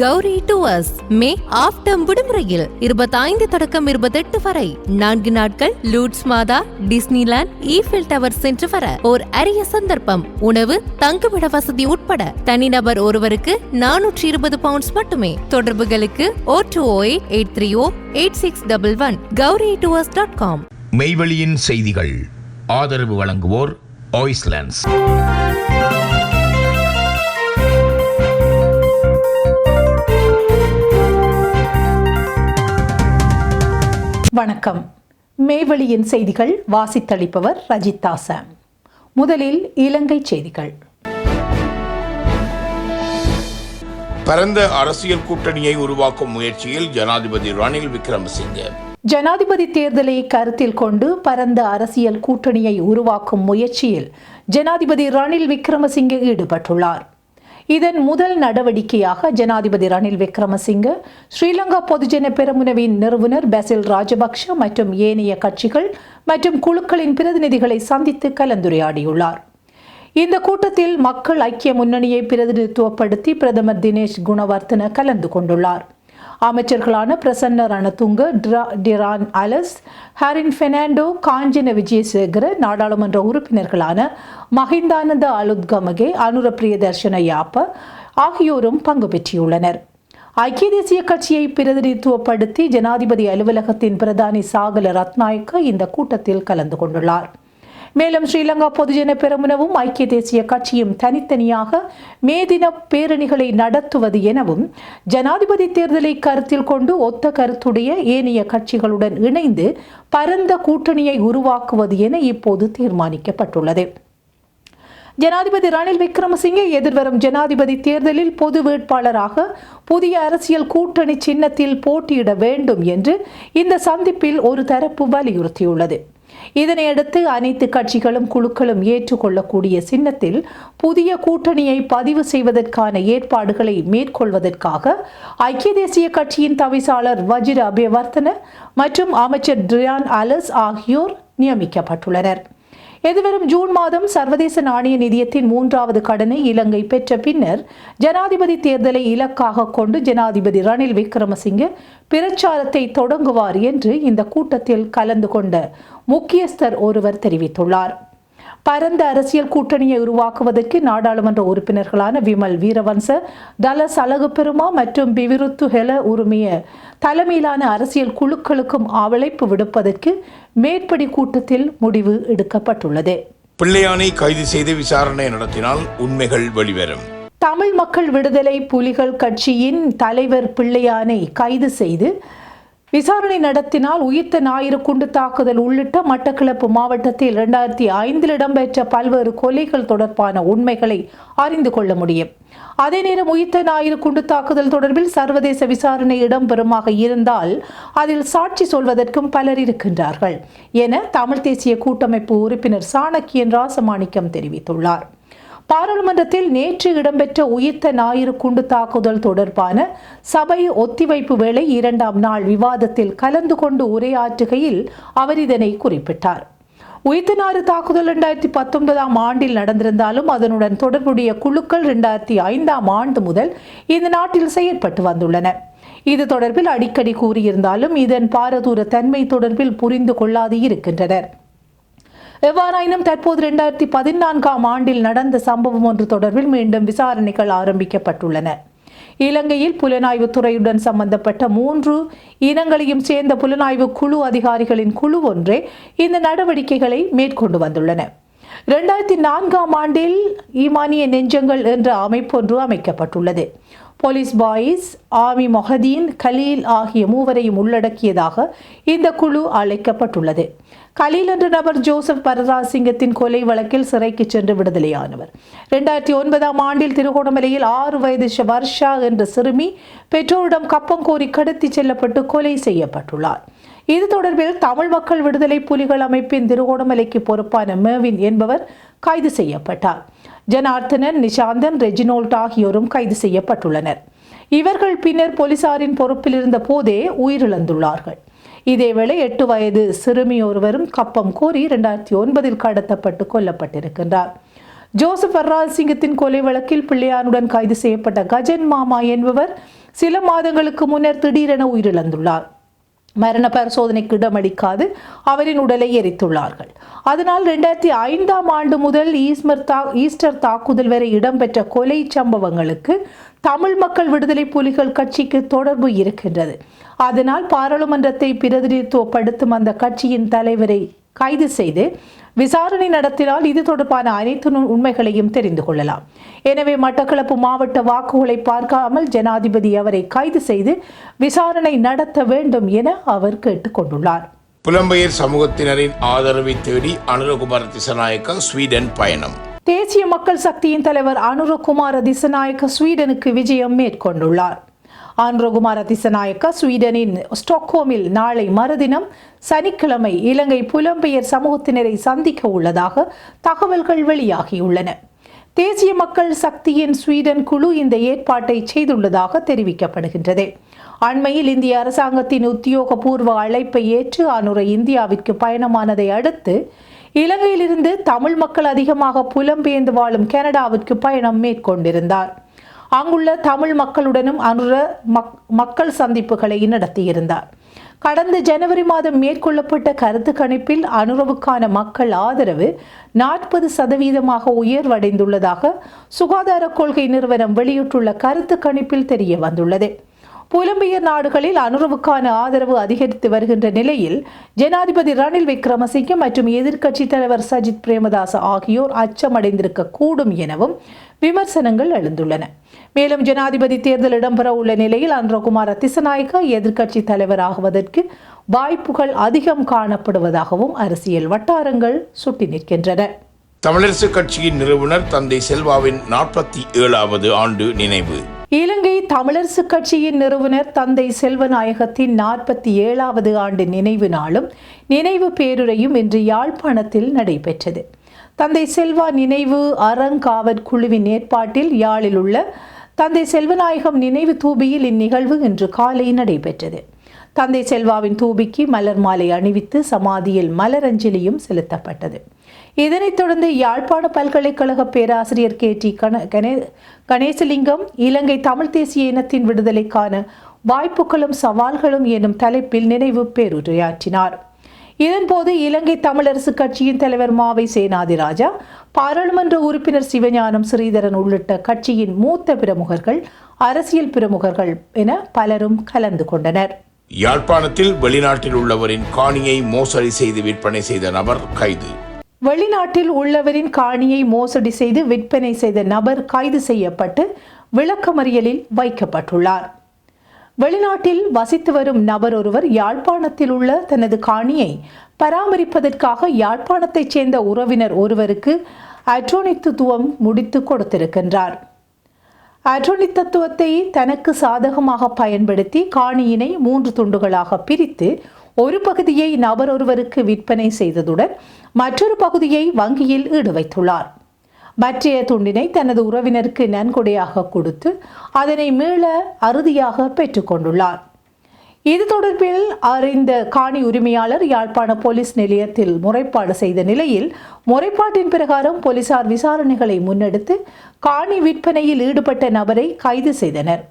Gowri tours May half term விடுமுறையில் இருபத்தைந்து தொடக்கம் இருபத்தெட்டு வரை. நான்கு நாட்கள் லூட்ஸ் மாதா டிஸ்னிலாண்ட் ஈஃபில் டவர் சென்று வர ஓர் அரிய சந்தர்ப்பம். உணவு தங்குமிட வசதி உட்பட தனிநபர் ஒருவருக்கு நானூற்றி இருபது பவுண்ட்ஸ் மட்டுமே. தொடர்புகளுக்கு ஓ two oh eight three oh eight six double one Gowri tours dot com மெய்வெளியின் செய்திகள். ஆதரவு வழங்குவோர் ஆய்ஸ்லாண்ட்ஸ் வணக்கம். மேவெளியின் செய்திகள் வாசித்தளிப்பவர் ரஜிதா சாம் முதலில் இலங்கை செய்திகள். பரந்த அரசியல் கூட்டணியை உருவாக்கும் முயற்சியில் ஜனாதிபதி ரணில் விக்ரமசிங்கே. ஜனாதிபதி தேர்தலை கருத்தில் கொண்டு பரந்த அரசியல் கூட்டணியை உருவாக்கும் முயற்சியில் ஜனாதிபதி ரணில் விக்ரமசிங்கே ஈடுபட்டுள்ளார். இதன் முதல் நடவடிக்கையாக ஜனாதிபதி ரணில் விக்ரமசிங்க ஸ்ரீலங்கா பொதுஜன பெரமுனவின் நிறுவனர் பெசில் ராஜபக்ஷ மற்றும் ஏனைய கட்சிகள் மற்றும் குழுக்களின் பிரதிநிதிகளை சந்தித்து கலந்துரையாடியுள்ளார். இந்த கூட்டத்தில் மக்கள் ஐக்கிய முன்னணியை பிரதிநிதித்துவப்படுத்தி பிரதமர் தினேஷ் குணவர்த்தன கலந்து கொண்டுள்ளார். அமைச்சர்களான பிரசன்ன ரணதுங்க டிரான் அலஸ் ஹரின் பெர்னாண்டோ காஞ்சன விஜயசேகர நாடாளுமன்ற உறுப்பினர்களான மஹிந்தானந்த அலுத்கமகே அனுர பிரியதர்ஷன யாப்ப ஆகியோரும் பங்கு பெற்றியுள்ளனர் ஐக்கிய தேசிய கட்சியை பிரதிநிதித்துவப்படுத்தி ஜனாதிபதி அலுவலகத்தின் பிரதானி சாகல ரத்நாயக்க இந்த கூட்டத்தில் கலந்து கொண்டுள்ளார். மேலும் ஸ்ரீலங்கா பொதுஜன பெரமுனவும் ஐக்கிய தேசிய கட்சியும் தனித்தனியாக மே தின பேரணிகளை நடத்துவது எனவும் ஜனாதிபதி தேர்தலை கருத்தில் கொண்டு ஒத்த கருத்துடைய ஏனைய கட்சிகளுடன் இணைந்து பரந்த கூட்டணியை உருவாக்குவது என இப்போது தீர்மானிக்கப்பட்டுள்ளது. ஜனாதிபதி ரணில் விக்ரமசிங்கே எதிர்வரும் ஜனாதிபதி தேர்தலில் பொது வேட்பாளராக புதிய அரசியல் கூட்டணி சின்னத்தில் போட்டியிட வேண்டும் என்று இந்த சந்திப்பில் ஒரு தரப்பு வலியுறுத்தியுள்ளது. இதனையடுத்து அனைத்து கட்சிகளும் குழுக்களும் ஏற்றுக்கொள்ளக்கூடிய சின்னத்தில் புதிய கூட்டணியை பதிவு செய்வதற்கான ஏற்பாடுகளை மேற்கொள்வதற்காக ஐக்கிய தேசிய கட்சியின் தவிசாளர் வஜிர அபேவர்த்தன மற்றும் அமைச்சர் ட்ரியான் அலஸ் ஆகியோர் நியமிக்கப்பட்டுள்ளனர். எதிர்வரும் ஜூன் மாதம் சர்வதேச நாணய நிதியத்தின் மூன்றாவது கடனை இலங்கை பெற்ற பின்னர் ஜனாதிபதி தேர்தலை இலக்காக கொண்டு ஜனாதிபதி ரணில் விக்ரமசிங்கே பிரச்சாரத்தை தொடங்குவார் என்று இந்த கூட்டத்தில் கலந்து கொண்ட முக்கியஸ்தர் ஒருவர் தெரிவித்துள்ளார். பரந்த அரசியல் கூட்டணியை உருவாக்குவதற்கு நாடாளுமன்ற உறுப்பினர்களான விமல் வீரவன்ச டலஸ் அழகு பெருமா மற்றும் பிவிருத்து ஹெல உரிமைய தலைமையிலான அரசியல் குழுக்களுக்கும் அழைப்பு விடுப்பதற்கு மேற்படி கூட்டத்தில் முடிவு எடுக்கப்பட்டுள்ளது. பிள்ளையானை கைது செய்து விசாரணை நடத்தினால் உண்மைகள் வெளிவரும். தமிழ் மக்கள் விடுதலை புலிகள் கட்சியின் தலைவர் பிள்ளையானை கைது செய்து விசாரணை நடத்தினால் உயிர்த்த ஞாயிறு குண்டு தாக்குதல் உள்ளிட்ட மட்டக்களப்பு மாவட்டத்தில் இரண்டாயிரத்தி ஐந்தில் இடம்பெற்ற பல்வேறு கொலைகள் தொடர்பான உண்மைகளை அறிந்து கொள்ள முடியும். அதே நேரம் உயிர்த்த ஞாயிறு குண்டு தாக்குதல் தொடர்பில் சர்வதேச விசாரணை இடம்பெறுமாக இருந்தால் அதில் சாட்சி சொல்வதற்கும் பலர் இருக்கின்றார்கள். என தமிழ் தேசிய கூட்டமைப்பு உறுப்பினர் சாணக்கியன் ராசமாணிக்கம் தெரிவித்துள்ளார். பாராளுமன்றத்தில் நேற்று இடம்பெற்ற உயிர்த்த ஞாயிறு குண்டு தாக்குதல் தொடர்பான சபை ஒத்திவைப்பு வேளை இரண்டாம் நாள் விவாதத்தில் கலந்து கொண்டு உரையாற்றுகையில் அவர் இதனை குறிப்பிட்டார். உயிர்த்தினாறு தாக்குதல் இரண்டாயிரத்தி பத்தொன்பதாம் ஆண்டில் நடந்திருந்தாலும் அதனுடன் தொடர்புடைய குழுக்கள் இரண்டாயிரத்தி ஐந்தாம் ஆண்டு முதல் இந்த நாட்டில் செயற்பட்டு வந்துள்ளன. இது தொடர்பில் அடிக்கடி கூறியிருந்தாலும் இதன் பாரதூர தன்மை தொடர்பில் புரிந்து கொள்ளாது இருக்கின்றனர். எவ்வாறாயினும் தற்போது இரண்டாயிரத்தி பதினான்காம் ஆண்டில் நடந்த சம்பவம் ஒன்று தொடர்பில் மீண்டும் விசாரணைகள் ஆரம்பிக்கப்பட்டுள்ளன. இலங்கையில் புலனாய்வு துறையுடன் சம்பந்தப்பட்ட மூன்று இனங்களையும் சேர்ந்த புலனாய்வு குழு அதிகாரிகளின் குழு ஒன்றே இந்த நடவடிக்கைகளை மேற்கொண்டு வந்துள்ளன. இரண்டாயிரத்தி நான்காம் ஆண்டில் ஈமானிய நெஞ்சங்கள் என்ற அமைப்பொன்று அமைக்கப்பட்டுள்ளது. போலீஸ் பாய்ஸ் ஆமி மொஹதீன் கலீல் ஆகிய மூவரையும் உள்ளடக்கியதாக இந்த குழு அழைக்கப்பட்டுள்ளது. கலீல் என்ற நபர் ஜோசப் பரதாசிங்கத்தின் கொலை வழக்கில் சிறைக்கு சென்று விடுதலையானவர். இரண்டாயிரத்தி ஒன்பதாம் ஆண்டில் திருகோணமலையில் ஆறு வயது வர்ஷா என்ற சிறுமி பெற்றோரிடம் கப்பம் கோரி கடத்தி செல்லப்பட்டு கொலை செய்யப்பட்டுள்ளார். இது தொடர்பில் தமிழ் மக்கள் விடுதலை புலிகள் அமைப்பின் திருகோணமலைக்கு பொறுப்பான மேவின் என்பவர் கைது செய்யப்பட்டார். ஜனார்த்தனன் நிஷாந்தன் ரெஜினோல்ட் ஆகியோரும் கைது செய்யப்பட்டுள்ளனர். இவர்கள் பின்னர் போலீசாரின் பொறுப்பில் இருந்த போதே உயிரிழந்துள்ளார்கள். இதேவேளை எட்டு வயது சிறுமி ஒருவரும் கப்பம் கோரி இரண்டாயிரத்தி ஒன்பதில் கடத்தப்பட்டு கொல்லப்பட்டிருக்கின்றார். ஜோசப் வர்ராஜ் சிங்கத்தின் கொலை வழக்கில் பிள்ளையானுடன் கைது செய்யப்பட்ட கஜன் மாமா என்பவர் சில மாதங்களுக்கு முன்னர் திடீரென உயிரிழந்துள்ளார். மரண பரிசோதனைக்கு இடமளிக்காது அவரின் உடலை எரித்துள்ளார்கள். அதனால் ரெண்டாயிரத்தி ஐந்தாம் ஆண்டு முதல் ஈஸ்மர் தா ஈஸ்டர் தாக்குதல் வரை இடம்பெற்ற கொலை சம்பவங்களுக்கு தமிழ் மக்கள் விடுதலை புலிகள் கட்சிக்கு தொடர்பு இருக்கின்றது. அதனால் பாராளுமன்றத்தை பிரதிநிதித்துவப்படுத்தும் அந்த கட்சியின் தலைவரை கைது செய்து விசாரணை நடத்தினால் இது தொடர்பான அனைத்து உண்மைகளையும் தெரிந்து கொள்ளலாம். எனவே மட்டக்களப்பு மாவட்ட வாக்குகளை பார்க்காமல் ஜனாதிபதி அவரை கைது செய்து விசாரணை நடத்த வேண்டும் என அவர் கேட்டுக்கொண்டுள்ளார் புலம்பெயர் சமூகத்தினரின் ஆதரவை தேடி அனுரகுமார் திசநாயக்க ஸ்வீடன் பயணம். தேசிய மக்கள் சக்தியின் தலைவர் அனுரகுமார திசநாயக்க ஸ்வீடனுக்கு விஜயம் மேற்கொண்டுள்ளார். அனுரகுமார திசநாயக்கா ஸ்வீடனின் ஸ்டாக்ஹோமில் நாளை மறுதினம் சனிக்கிழமை இலங்கை புலம்பெயர் சமூகத்தினரை சந்திக்க உள்ளதாக தகவல்கள் வெளியாகியுள்ளன. தேசிய மக்கள் சக்தியின் ஸ்வீடன் குழு இந்த ஏற்பாட்டை செய்துள்ளதாக தெரிவிக்கப்படுகின்றது. அண்மையில் இந்திய அரசாங்கத்தின் உத்தியோகபூர்வ அழைப்பை ஏற்று அனுர இந்தியாவிற்கு பயணமானதை அடுத்து இலங்கையிலிருந்து தமிழ் மக்கள் அதிகமாக புலம்பெயர்ந்து வாழும் கனடாவிற்கு பயணம் மேற்கொண்டிருந்தார். அங்குள்ள தமிழ் மக்களுடனும் அனுர மக்- மக்கள் சந்திப்புகளை நடத்தியிருந்தார். கடந்த ஜனவரி மாதம் மேற்கொள்ளப்பட்ட கருத்து கணிப்பில் அனுரவுக்கான மக்கள் ஆதரவு நாற்பது சதவீதமாக உயர்வடைந்துள்ளதாக சுகாதார கொள்கை நிறுவனம் வெளியிட்டுள்ள கருத்து கணிப்பில் தெரிய வந்துள்ளது புலம்பெயர் நாடுகளில் அனுரவுக்கான ஆதரவு அதிகரித்து வருகின்ற நிலையில் ஜனாதிபதி ரணில் விக்ரமசிங்க மற்றும் எதிர்க்கட்சித் தலைவர் சஜித் பிரேமதாஸ் ஆகியோர் அச்சமடைந்திருக்க கூடும் எனவும் விமர்சனங்கள் எழுந்துள்ளன. மேலும் ஜனாதிபதி தேர்தல் இடம்பெற உள்ள நிலையில் அன்றகுமார் திசநாயக்க எதிர்க்கட்சி தலைவராகுவதற்கு வாய்ப்புகள் அதிகம் காணப்படுவதாகவும் அரசியல் வட்டாரங்கள் சுட்டி நிற்கின்றன. தமிழரசு கட்சியின் நிறுவனர் தந்தை செல்வாவின் நாற்பத்தி ஏழாவது ஆண்டு நினைவு. இலங்கை தமிழரசு கட்சியின் நிறுவனர் தந்தை செல்வநாயகத்தின் நாற்பத்தி ஏழாவது ஆண்டு நினைவு நாளும் நினைவு பேருரையும் இன்று யாழ்ப்பாணத்தில் நடைபெற்றது. தந்தை செல்வா நினைவு அறங்காவற் குழுவின் ஏற்பாட்டில் யாழில் உள்ள தந்தை செல்வநாயகம் நினைவு தூபியில் இந்நிகழ்வு இன்று காலை நடைபெற்றது. தந்தை செல்வாவின் தூபிக்கு மலர் மாலை அணிவித்து சமாதியில் மலரஞ்சலியும் செலுத்தப்பட்டது. இதனைத் தொடர்ந்து யாழ்ப்பாண பல்கலைக்கழக பேராசிரியர் கே. டி. கண கணே கணேசலிங்கம் இலங்கை தமிழ் தேசிய இனத்தின் விடுதலைக்கான வாய்ப்புகளும் சவால்களும் எனும் தலைப்பில் நினைவு பேருரையாற்றினார். இதன்போது இலங்கை தமிழரசு கட்சியின் தலைவர் மாவை சேனாதிராஜா பாராளுமன்ற உறுப்பினர் சிவஞானம் ஸ்ரீதரன் உள்ளிட்ட கட்சியின் மூத்த பிரமுகர்கள் அரசியல் பிரமுகர்கள் என பலரும் கலந்து கொண்டனர். யாழ்ப்பாணத்தில் வெளிநாட்டில் உள்ளவரின் காணியை மோசடி செய்து விற்பனை செய்த நபர் கைது. வெளிநாட்டில் உள்ளவரின் காணியை மோசடி செய்து விற்பனை செய்த நபர் கைது செய்யப்பட்டு விளக்கமறியலில் வைக்கப்பட்டுள்ளார். வெளிநாட்டில் வசித்து வரும் நபர் ஒருவர் யாழ்ப்பாணத்தில் உள்ள தனது காணியை பராமரிப்பதற்காக யாழ்ப்பாணத்தைச் சேர்ந்த உறவினர் ஒருவருக்கு அட்ரோனித்துவம் முடித்து கொடுத்திருக்கின்றார். அட்ரோனித்தத்துவத்தை தனக்கு சாதகமாக பயன்படுத்தி காணியினை மூன்று துண்டுகளாக பிரித்து ஒரு பகுதியை நபர் ஒருவருக்கு விற்பனை செய்ததுடன் மற்றொரு பகுதியை வங்கியில் ஈடு வைத்துள்ளார் மற்றைய துண்டினை தனது உறவினருக்கு நன்கொடையாக கொடுத்து அதனை மீள அறுதியாக பெற்றுக்கொண்டுள்ளார் இது தொடர்பில் அறிந்த காணி உரிமையாளர் யாழ்ப்பாண போலீஸ் நிலையத்தில் முறைப்பாடு செய்த நிலையில் முறைப்பாட்டின் பிரகாரம் போலீசார் விசாரணைகளை முன்னெடுத்து காணி விற்பனையில் ஈடுபட்ட நபரை கைது செய்தனர்.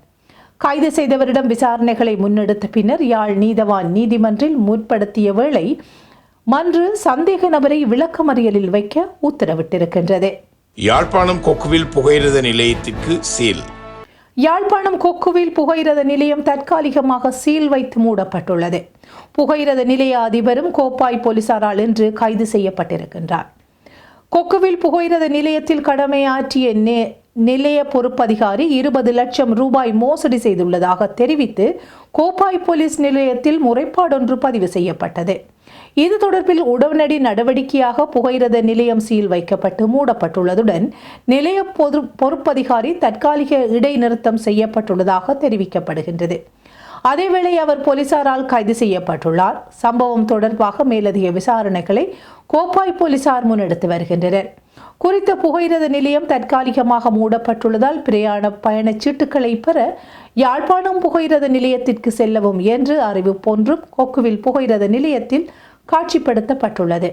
கைது செய்தவரிடம் விசாரணைகளை முன்னெடுத்த பின்னர் யாழ் நீதவான் நீதிமன்றில் முற்படுத்திய வேளை மன்று சந்தேக நபரை விளக்கமறியலில் வைக்க உத்தரவிட்டிருக்கின்றது. யாழ்ப்பாணம் கொக்குவில் புகையிரத நிலையத்திற்கு சீல். யாழ்ப்பாணம் கொக்குவில் புகையிரத நிலையம் தற்காலிகமாக சீல் வைத்து மூடப்பட்டுள்ளது. புகையிரத நிலைய அதிபரும் கோப்பாய் போலீசாரால் இன்று கைது செய்யப்பட்டிருக்கின்றார். கொக்குவில் புகையிரத நிலையத்தில் கடமையாற்றிய நே நிலைய பொறுப்பதிகாரி இருபது லட்சம் ரூபாய் மோசடி செய்துள்ளதாக தெரிவித்து கோப்பாய் போலீஸ் நிலையத்தில் முறைப்பாடொன்று பதிவு செய்யப்பட்டது. இது தொடர்பில் உடனடி நடவடிக்கையாக புகையிரத நிலையம் சீல் வைக்கப்பட்டு மூடப்பட்டுள்ளதுடன் நிலைய பொது பொறுப்பதிகாரி தற்காலிக இடைநிறுத்தம் செய்யப்பட்டுள்ளதாக தெரிவிக்கப்படுகின்றது. அதேவேளை அவர் போலீசாரால் கைது செய்யப்பட்டுள்ளார். சம்பவம் தொடர்பாக மேலதிக விசாரணைகளை கோப்பாய் போலீசார் முன்னெடுத்து வருகின்றனர். குறித்த புகையிரத நிலையம் தற்காலிகமாக மூடப்பட்டுள்ளதால் பிரயாண பயணச் சீட்டுகளை பெற யாழ்ப்பாணம் புகையிரத நிலையத்திற்கு செல்லவும் என்று அறிவிப்பொன்றும் கொக்குவில் புகையிரத நிலையத்தில் காட்சிப்படுத்தப்பட்டுள்ளது.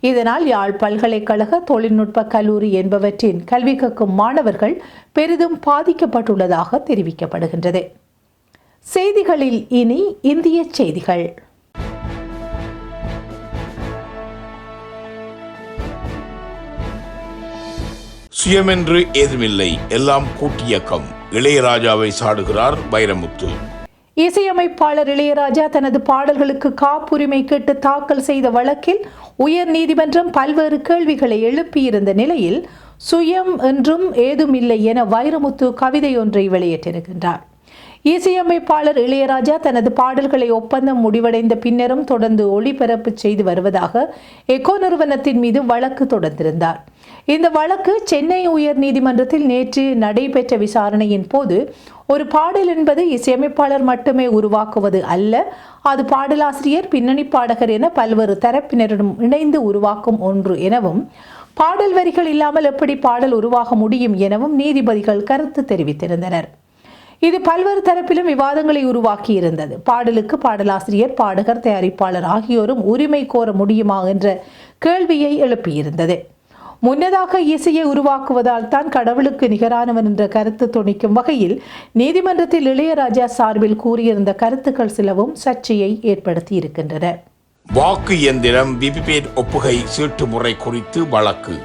இதனால் யாழ் பல்கலைக்கழக தொழில்நுட்ப கல்லூரி என்பவற்றின் கல்வி கற்கும் மாணவர்கள் பெரிதும் பாதிக்கப்பட்டுள்ளதாக தெரிவிக்கப்படுகின்றது. செய்திகளில் இனி இந்திய செய்திகள். சுயமென்று ஏதுமில்லை எல்லாம் கூட்டியக்கம். இளையராஜாவை சாடுகிறார் வைரமுத்து. இசையமைப்பாளர் இளையராஜா தனது பாடல்களுக்கு காப்புரிமை கேட்டு தாக்கல் செய்த வழக்கில் உயர் நீதிமன்றம் பல்வேறு கேள்விகளை எழுப்பியிருந்த நிலையில் சுயம் என்றும் ஏதுமில்லை என வைரமுத்து கவிதை ஒன்றை வெளியிட்டிருக்கின்றார். இசையமைப்பாளர் இளையராஜா தனது பாடல்களை ஒப்பந்தம் முடிவடைந்த பின்னரும் தொடர்ந்து ஒளிபரப்பு செய்து வருவதாக எக்கோ நிறுவனத்தின் மீது வழக்கு தொடர்ந்திருந்தார். இந்த வழக்கு சென்னை உயர் நீதிமன்றத்தில் நேற்று நடைபெற்ற விசாரணையின் போது ஒரு பாடல் என்பது இசையமைப்பாளர் மட்டுமே உருவாக்குவது அல்ல அது பாடலாசிரியர் பின்னணி பாடகர் என பல்வேறு தரப்பினரிடம் இணைந்து உருவாக்கும் ஒன்று எனவும் பாடல் வரிகள் இல்லாமல் எப்படி பாடல் உருவாக முடியும் எனவும் நீதிபதிகள் கருத்து தெரிவித்திருந்தனர். இது பல்வேறு தரப்பிலும் விவாதங்களை உருவாக்கி இருந்தது பாடலுக்கு பாடலாசிரியர் பாடகர் தயாரிப்பாளர் ஆகியோரும் உரிமை கோர முடியுமா என்ற கேள்வியை எழுப்பியிருந்தது. முன்னதாக இசையை உருவாக்குவதால் தான் கடவுளுக்கு நிகரானவன் என்ற கருத்து துணிக்கும் வகையில் நீதிமன்றத்தில் இளையராஜா சார்பில் கூறியிருந்த கருத்துக்கள் சிலவும் சர்ச்சையை ஏற்படுத்தி இருக்கின்றன வாக்கு இயந்திரம் விபிபேட் ஒப்புகை சீட்டு முறை குறித்து வழக்கு.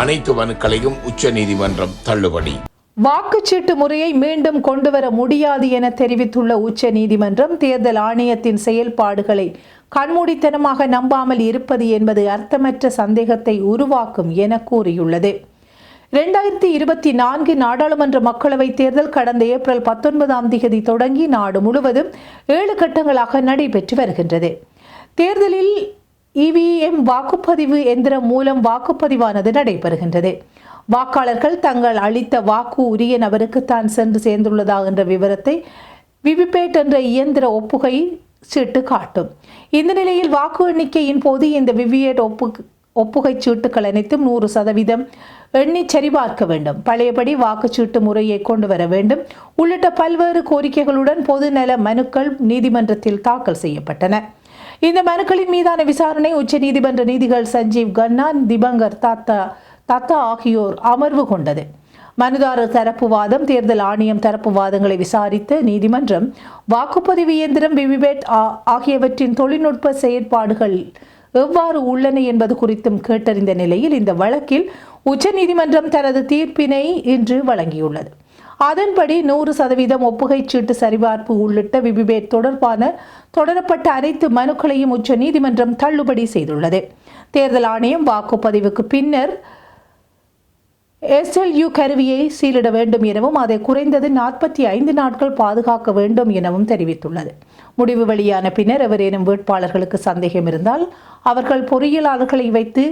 அனைத்து மனுக்களையும் உச்சநீதிமன்றம் தள்ளுபடி. வாக்குச்சீட்டு முறையை மீண்டும் கொண்டுவர முடியாது என தெரிவித்துள்ள உச்ச நீதிமன்றம் தேர்தல் ஆணையத்தின் செயல்பாடுகளை கண்மூடித்தனமாக நம்பாமல் இருப்பது என்பது அர்த்தமற்ற சந்தேகத்தை உருவாக்கும் என கூறியுள்ளது. இரண்டாயிரத்தி இருபத்தி நான்கு நாடாளுமன்ற மக்களவைத் தேர்தல் கடந்த ஏப்ரல் பத்தொன்பதாம் தேதி தொடங்கி நாடு முழுவதும் ஏழு கட்டங்களாக நடைபெற்று வருகின்றது. தேர்தலில் இவிஎம் வாக்குப்பதிவு எந்திரம் மூலம் வாக்குப்பதிவானது நடைபெறுகின்றது. வாக்காளர்கள் தங்கள் அளித்த வாக்கு உரிய நபருக்கு தான் சென்று சேர்ந்துள்ளதா என்ற விவரத்தை விவிபேட் என்ற இயந்திர ஒப்புகை சீட்டு காட்டும் இந்த நிலையில் வாக்கு எண்ணிக்கையின் போது இந்த விவியேட் ஒப்பு ஒப்புகை சீட்டுகள் அனைத்தும் நூறு சதவீதம் எண்ணி சரிபார்க்க வேண்டும். பழையபடி வாக்குச்சீட்டு முறையை கொண்டு வர வேண்டும். உள்ளிட்ட பல்வேறு கோரிக்கைகளுடன் பொதுநல மனுக்கள் நீதிமன்றத்தில் தாக்கல் செய்யப்பட்டன. இந்த மனுக்களின் மீதான விசாரணை உச்சநீதிமன்ற நீதிகள் சஞ்சீவ் கன்னா திபங்கர் தாத்தா தத்தா ஆகியோர் அமர்வு கொண்டது. மனுதாரர் தரப்பு வாதம் தேர்தல் ஆணையம் தரப்பு வாதங்களை விசாரித்த நீதிமன்றம் வாக்குப்பதிவு இயந்திரம் விவிபேட் ஆகியவற்றின் தொழில்நுட்ப செயற்பாடுகள் எவ்வாறு உள்ளன என்பது குறித்தும் கேட்டறிந்த நிலையில் இந்த வழக்கில் உச்சநீதிமன்றம் தனது தீர்ப்பினை இன்று வழங்கியுள்ளது. அதன்படி நூறு சதவீதம் ஒப்புகை சீட்டு சரிபார்ப்பு உள்ளிட்ட விபிபேட் தொடர்பான தொடரப்பட்ட அனைத்து மனுக்களையும் உச்ச நீதிமன்றம் தள்ளுபடி செய்துள்ளது. தேர்தல் ஆணையம் வாக்குப்பதிவுக்கு பின்னர் எஸ்எல்யூ கருவியை சீலிட வேண்டும் எனவும் அதை குறைந்தது நாற்பத்தி ஐந்து நாட்கள் பாதுகாக்க வேண்டும் எனவும் தெரிவித்துள்ளது. முடிவு வெளியான பின்னர் எவரேனும் வேட்பாளர்களுக்கு சந்தேகம் இருந்தால் அவர்கள் பொறியியலாளர்களை வைத்து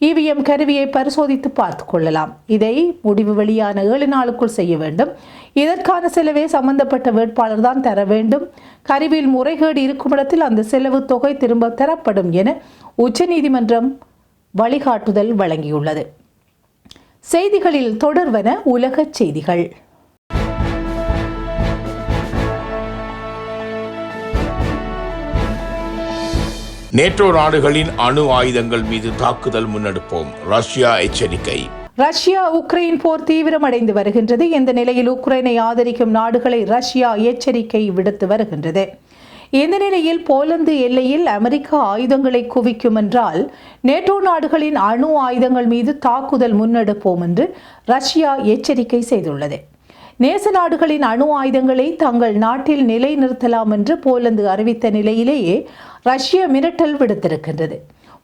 இவிஎம் கருவியை பரிசோதித்து பார்த்து கொள்ளலாம். இதை முடிவு வெளியான ஏழு நாளுக்குள் செய்ய வேண்டும். இதற்கான செலவே சம்பந்தப்பட்ட வேட்பாளர் தான் தர வேண்டும். கருவியில் முறைகேடு இருக்கும் இடத்தில் அந்த செலவு தொகை திரும்ப தரப்படும் என உச்சநீதிமன்றம் வழிகாட்டுதல் வழங்கியுள்ளது. செய்திகளில் தொடர்வன உலகச் செய்திகள். நேட்டோ நாடுகளின் அணு ஆயுதங்கள் மீது தாக்குதல் முன்னெடுப்போம். ரஷ்யா எச்சரிக்கை. ரஷ்யா உக்ரைன் போர் தீவிரமடைந்து வருகின்றது. இந்த நிலையில் உக்ரைனை ஆதரிக்கும் நாடுகளை ரஷ்யா எச்சரிக்கை விடுத்து வருகின்றது. இந்த நிலையில் போலந்து எல்லையில் அமெரிக்கா ஆயுதங்களை குவிக்கும் என்றால் நேட்டோ நாடுகளின் அணு ஆயுதங்கள் மீது தாக்குதல் முன்னெடுப்போம் என்று ரஷ்யா எச்சரிக்கை செய்துள்ளது. நேச நாடுகளின் அணு ஆயுதங்களை தங்கள் நாட்டில் நிலைநிறுத்தலாம் என்று போலந்து அறிவித்த நிலையிலேயே ரஷ்யா மிரட்டல் விடுத்திருக்கின்றது.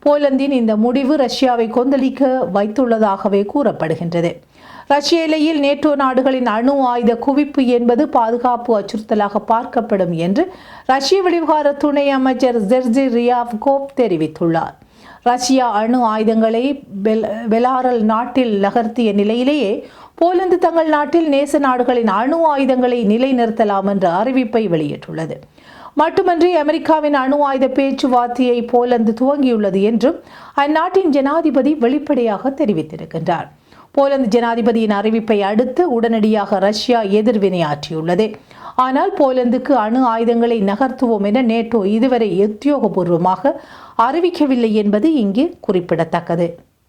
போலந்தின் இந்த முடிவு ரஷ்யாவை கொந்தளிக்க வைத்துள்ளதாகவே கூறப்படுகின்றது. ரஷ்ய எல்லையில் நேட்டோ நாடுகளின் அணு ஆயுத குவிப்பு என்பது பாதுகாப்பு அச்சுறுத்தலாக பார்க்கப்படும் என்று ரஷ்ய வெளிவிவகார துணை அமைச்சர் ஜெர்ஜி ரியாவ்கோப் தெரிவித்துள்ளார். ரஷ்யா அணு ஆயுதங்களை பெல் பெலாரல் நாட்டில் நகர்த்திய நிலையிலேயே போலந்து தங்கள் நாட்டில் நேச நாடுகளின் அணு ஆயுதங்களை நிலைநிறுத்தலாம் என்ற அறிவிப்பை வெளியிட்டுள்ளது. மட்டுமன்றி அமெரிக்காவின் அணு ஆயுத பேச்சுவார்த்தையை போலந்து துவங்கியுள்ளது என்றும் அந்நாட்டின் ஜனாதிபதி வெளிப்படையாக தெரிவித்திருக்கின்றார். போலந்து ஜனாதிபதியின் அறிவிப்பை அடுத்து உடனடியாக ரஷ்யா எதிர்வினையாற்றியுள்ளது ஆனால் போலந்துக்கு அணு ஆயுதங்களை நகர்த்துவோம் என நேட்டோ இதுவரை உத்தியோகபூர்வமாக அறிவிக்கவில்லை என்பது இங்கு குறிப்பிடத்தக்கது.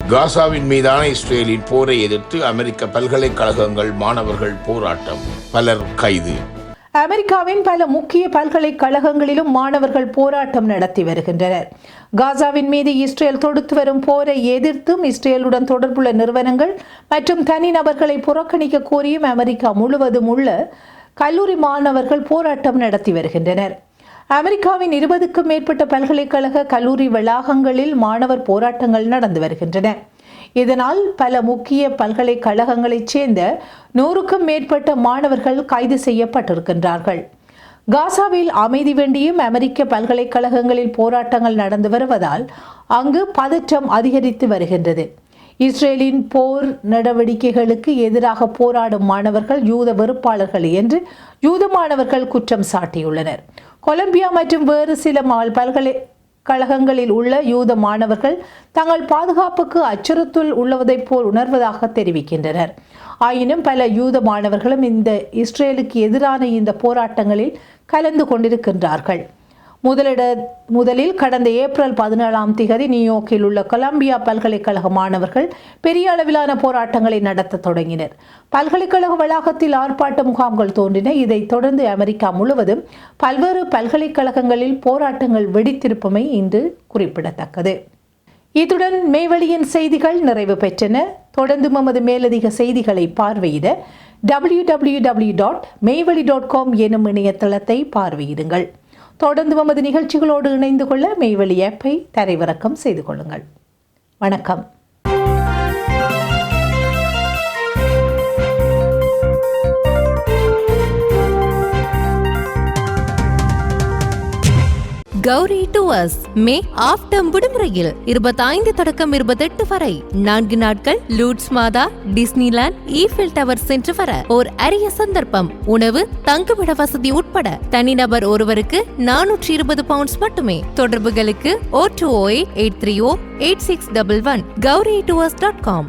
காசாவின் மீதான இஸ்ரேலின் போரை எதிர்த்து அமெரிக்க பல்கலைக்கழகங்கள் மாணவர்கள் போராட்டம் பலர் கைது. அமெரிக்காவின் பல முக்கிய பல்கலைக்கழகங்களிலும் மாணவர்கள் போராட்டம் நடத்தி வருகின்றனர். காசாவின் மீது இஸ்ரேல் தொடுத்து வரும் போரை எதிர்த்தும் இஸ்ரேலுடன் தொடர்புள்ள நிறுவனங்கள் மற்றும் தனிநபர்களை புறக்கணிக்க கோரியும் அமெரிக்கா முழுவதும் உள்ள கல்லூரி மாணவர்கள் போராட்டம் நடத்தி வருகின்றனர். அமெரிக்காவின் இருபதுக்கும் மேற்பட்ட பல்கலைக்கழக கல்லூரி வளாகங்களில் மாணவர் போராட்டங்கள் நடந்து வருகின்றன. இதனால் பல முக்கிய பல்கலைக்கழகங்களைச் சேர்ந்த நூறுக்கும் மேற்பட்ட மாணவர்கள் கைது செய்யப்பட்டிருக்கின்றார்கள். காசாவில் அமைதி வேண்டியும் அமெரிக்க பல்கலைக்கழகங்களில் போராட்டங்கள் நடந்து வருவதால் அங்கு பதற்றம் அதிகரித்து வருகின்றது. இஸ்ரேலின் போர் நடவடிக்கைகளுக்கு எதிராக போராடும் மாணவர்கள் யூத வெறுப்பாளர்கள் என்று யூத மாணவர்கள் குற்றம் சாட்டியுள்ளனர். கொலம்பியா மற்றும் வேறு சில மால் கழகங்களில் உள்ள யூத மாணவர்கள் தங்கள் பாதுகாப்புக்கு அச்சுறுத்தல் உள்ளதைப் போல் உணர்வதாக தெரிவிக்கின்றனர். ஆயினும் பல யூத மாணவர்களும் இந்த இஸ்ரேலுக்கு எதிரான இந்த போராட்டங்களில் கலந்து கொண்டிருக்கின்றார்கள். முதலிட முதலில் கடந்த ஏப்ரல் பதினேழாம் திகதி நியூயார்க்கில் உள்ள கொலம்பியா பல்கலைக்கழக மாணவர்கள் பெரிய அளவிலான போராட்டங்களை நடத்த தொடங்கினர். பல்கலைக்கழக வளாகத்தில் ஆர்ப்பாட்ட முகாம்கள் தோன்றின. இதைத் தொடர்ந்து அமெரிக்கா முழுவதும் பல்வேறு பல்கலைக்கழகங்களில் போராட்டங்கள் வெடித்திருப்பமை இன்று குறிப்பிடத்தக்கது. இத்துடன் மேவழியின் செய்திகள் நிறைவு பெற்றன. தொடர்ந்து நமது மேலதிக செய்திகளை பார்வையிட W W W dot மேவழி dot com எனும் இணையதளத்தை பார்வையிடுங்கள். தொடர்ந்து நமது நிகழ்ச்சிகளோடு இணைந்து கொள்ள மெய்வெளி ஆப்பை தரைவிறக்கம் செய்து கொள்ளுங்கள். வணக்கம். கௌரி டுவர்ஸ் மே ஆஃப்டம் விடுமுறையில் இருபத்தைந்து தொடக்கம் இருபத்தெட்டு வரை. நான்கு நாட்கள் லூட்ஸ் மாதா டிஸ்னிலாண்ட் ஈஃபில் டவர் சென்று வர ஓர் அரிய சந்தர்ப்பம். உணவு தங்குமிட வசதி உட்பட தனிநபர் ஒருவருக்கு நானூற்றி இருபது பவுண்ட்ஸ் மட்டுமே. தொடர்புகளுக்கு ஓ two oh eight three oh eight six double one Gowri tours dot com